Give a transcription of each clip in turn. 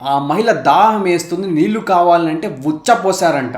ఆ మహిళ దాహం వేస్తుంది నీళ్ళు కావాలంటే ఉచ్చపోసారంట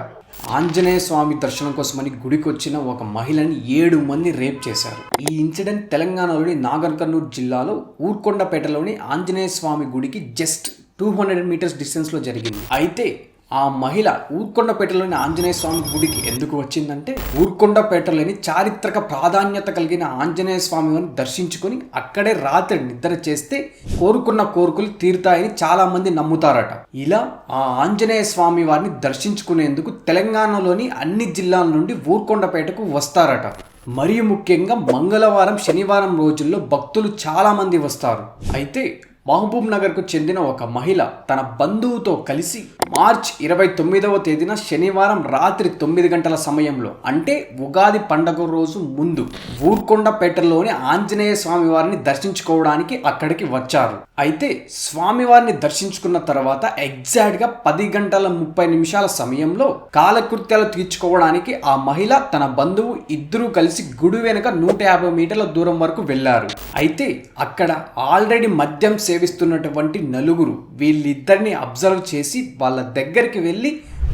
ఆంజనేయ స్వామి దర్శనం కోసమని గుడికి వచ్చిన ఒక మహిళని ఏడు మంది రేప్ చేశారు. ఈ ఇన్సిడెంట్ తెలంగాణలోని నాగర్ కర్నూలు జిల్లాలో ఊర్కొండపేటలోని ఆంజనేయ స్వామి గుడికి జస్ట్ టూ హండ్రెడ్ మీటర్స్ డిస్టెన్స్లో జరిగింది. అయితే ఆ మహిళ ఊర్కొండపేటలోని ఆంజనేయ స్వామి గుడికి ఎందుకు వచ్చిందంటే ఊర్కొండపేటలోని చారిత్రక ప్రాధాన్యత కలిగిన ఆంజనేయ స్వామిని దర్శించుకొని అక్కడే రాత్రి నిద్ర చేస్తే కోరుకున్న కోరికలు తీరుతాయని చాలా మంది నమ్ముతారట. ఇలా ఆ ఆంజనేయ స్వామి వారిని దర్శించుకునేందుకు తెలంగాణలోని అన్ని జిల్లాల నుండి ఊర్కొండపేటకు వస్తారట. మరియు ముఖ్యంగా మంగళవారం శనివారం రోజుల్లో భక్తులు చాలా మంది వస్తారు. అయితే మహబూబ్ నగర్కు చెందిన ఒక మహిళ తన బంధువుతో కలిసి మార్చ్ ఇరవై తొమ్మిదవ తేదీన శనివారం రాత్రి తొమ్మిది గంటల సమయంలో అంటే ఉగాది పండగ రోజు ముందు ఊర్కొండపేటలోని ఆంజనేయ స్వామి వారిని దర్శించుకోవడానికి అక్కడికి వచ్చారు. అయితే స్వామివారిని దర్శించుకున్న తర్వాత ఎగ్జాక్ట్గా పది గంటల ముప్పై నిమిషాల సమయంలో కాలకృత్యాలు తీర్చుకోవడానికి ఆ మహిళ తన బంధువు ఇద్దరూ కలిసి గుడి వెనుక నూట యాభై మీటర్ల దూరం వరకు వెళ్ళారు. అయితే అక్కడ ఆల్రెడీ మద్యం సేవిస్తున్నటువంటి నలుగురు వీళ్ళిద్దరిని అబ్జర్వ్ చేసి వాళ్ళ దగ్గరికి వెళ్ళి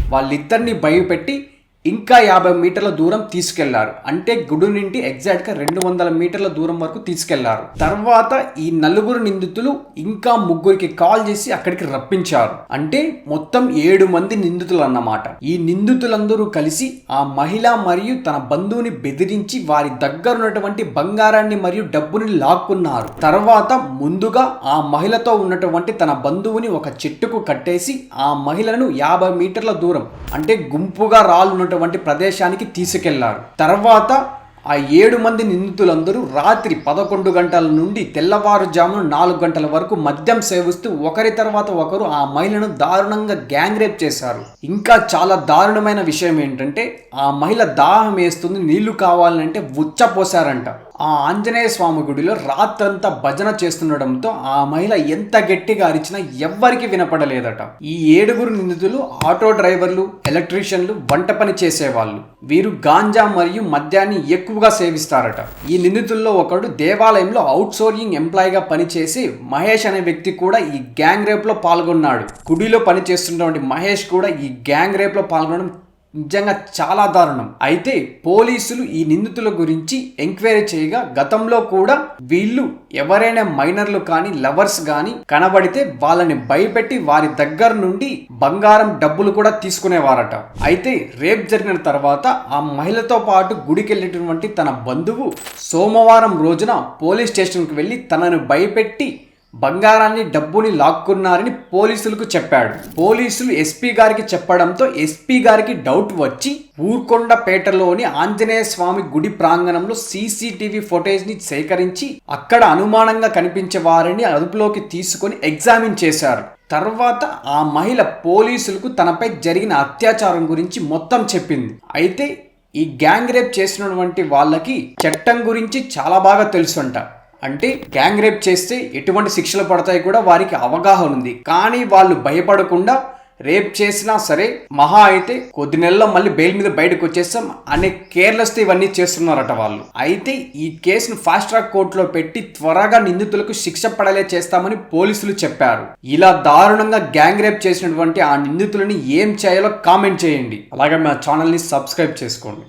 వాళ్ళిద్దరిని భయపెట్టి ఇంకా యాభై మీటర్ల దూరం తీసుకెళ్ళారు. అంటే గుడి నుండి ఎగ్జాక్ట్గా రెండు వందల మీటర్ల దూరం వరకు తీసుకెళ్ళారు. తర్వాత ఈ నలుగురు నిందితులు ఇంకా ముగ్గురికి కాల్ చేసి అక్కడికి రప్పించారు. అంటే మొత్తం ఏడు మంది నిందితులు అన్నమాట ఈ నిందితులందరూ కలిసి ఆ మహిళ మరియు తన బంధువుని బెదిరించి వారి దగ్గర ఉన్నటువంటి బంగారాన్ని మరియు డబ్బుని లాక్కున్నారు. తర్వాత ముందుగా ఆ మహిళతో ఉన్నటువంటి తన బంధువుని ఒక చెట్టుకు కట్టేసి ఆ మహిళను యాభై మీటర్ల దూరం అంటే గుంపుగా రాళ్ళు ఉన్నటువంటి ప్రదేశానికి తీసుకెళ్ళారు. తర్వాత ఆ ఏడు మంది నిందితులందరూ రాత్రి పదకొండు గంటల నుండి తెల్లవారుజామున నాలుగు గంటల వరకు మద్యం సేవిస్తూ ఒకరి తర్వాత ఒకరు ఆ మహిళను దారుణంగా గ్యాంగ్ రేప్ చేశారు. ఇంకా చాలా దారుణమైన విషయం ఏంటంటే ఆ మహిళ దాహం వేస్తుంది నీళ్ళు కావాలంటే ఉచ్చపోసారంట ఆ ఆంజనేయ స్వామి గుడిలో రాత్రంతా భజన చేస్తుండడంతో ఆ మహిళ ఎంత గట్టిగా అరిచినా ఎవ్వరికి వినపడలేదట. ఈ ఏడుగురు నిందితులు ఆటో డ్రైవర్లు ఎలక్ట్రీషియన్లు వంట పని చేసేవాళ్ళు. వీరు గాంజా మరియు మద్యాన్ని ఎక్కువగా సేవిస్తారట. ఈ నిందితుల్లో ఒకడు దేవాలయంలో అవుట్సోర్సింగ్ ఎంప్లాయీగా పనిచేసి మహేష్ అనే వ్యక్తి కూడా ఈ గ్యాంగ్ రేప్లో పాల్గొన్నాడు. గుడిలో పనిచేస్తున్నటువంటి మహేష్ కూడా ఈ గ్యాంగ్ రేప్లో పాల్గొనడం నిజంగా చాలా దారుణం. అయితే పోలీసులు ఈ నిందితుల గురించి ఎంక్వైరీ చేయగా గతంలో కూడా వీళ్ళు ఎవరైనా మైనర్లు కానీ లవర్స్ కానీ కనబడితే వాళ్ళని భయపెట్టి వారి దగ్గర నుండి బంగారం డబ్బులు కూడా తీసుకునేవారట. అయితే రేప్ జరిగిన తర్వాత ఆ మహిళతో పాటు గుడికెళ్ళినటువంటి తన బంధువు సోమవారం రోజున పోలీస్ స్టేషన్కి వెళ్ళి తనను భయపెట్టి బంగారాన్ని డబ్బుని లాక్కున్నారని పోలీసులకు చెప్పాడు. పోలీసులు ఎస్పీ గారికి చెప్పడంతో ఎస్పీ గారికి డౌట్ వచ్చి ఊర్కొండపేటలోని ఆంజనేయ స్వామి గుడి ప్రాంగణంలో సీసీటీవీ ఫుటేజ్ని సేకరించి అక్కడ అనుమానంగా కనిపించే వారిని అదుపులోకి తీసుకొని ఎగ్జామిన్ చేశారు. తర్వాత ఆ మహిళ పోలీసులకు తనపై జరిగిన అత్యాచారం గురించి మొత్తం చెప్పింది. అయితే ఈ గ్యాంగ్ రేప్ చేసినటువంటి వాళ్ళకి చట్టం గురించి చాలా బాగా తెలుసుంట. అంటే గ్యాంగ్ రేప్ చేస్తే ఎటువంటి శిక్షలు పడతాయి కూడా వారికి అవగాహన ఉంది. కానీ వాళ్ళు భయపడకుండా రేప్ చేసినా సరే మహా అయితే కొద్ది నెలల్లో మళ్ళీ బెయిల్ మీద బయటకు వచ్చేస్తాం అనే కేర్లెస్తో ఇవన్నీ చేస్తున్నారట వాళ్ళు. అయితే ఈ కేసును ఫాస్ట్ ట్రాక్ కోర్టులో పెట్టి త్వరగా నిందితులకు శిక్ష పడలే చేస్తామని పోలీసులు చెప్పారు. ఇలా దారుణంగా గ్యాంగ్ రేప్ చేసినటువంటి ఆ నిందితులని ఏం చేయాలో కామెంట్ చేయండి. అలాగే మా ఛానల్ని సబ్స్క్రైబ్ చేసుకోండి.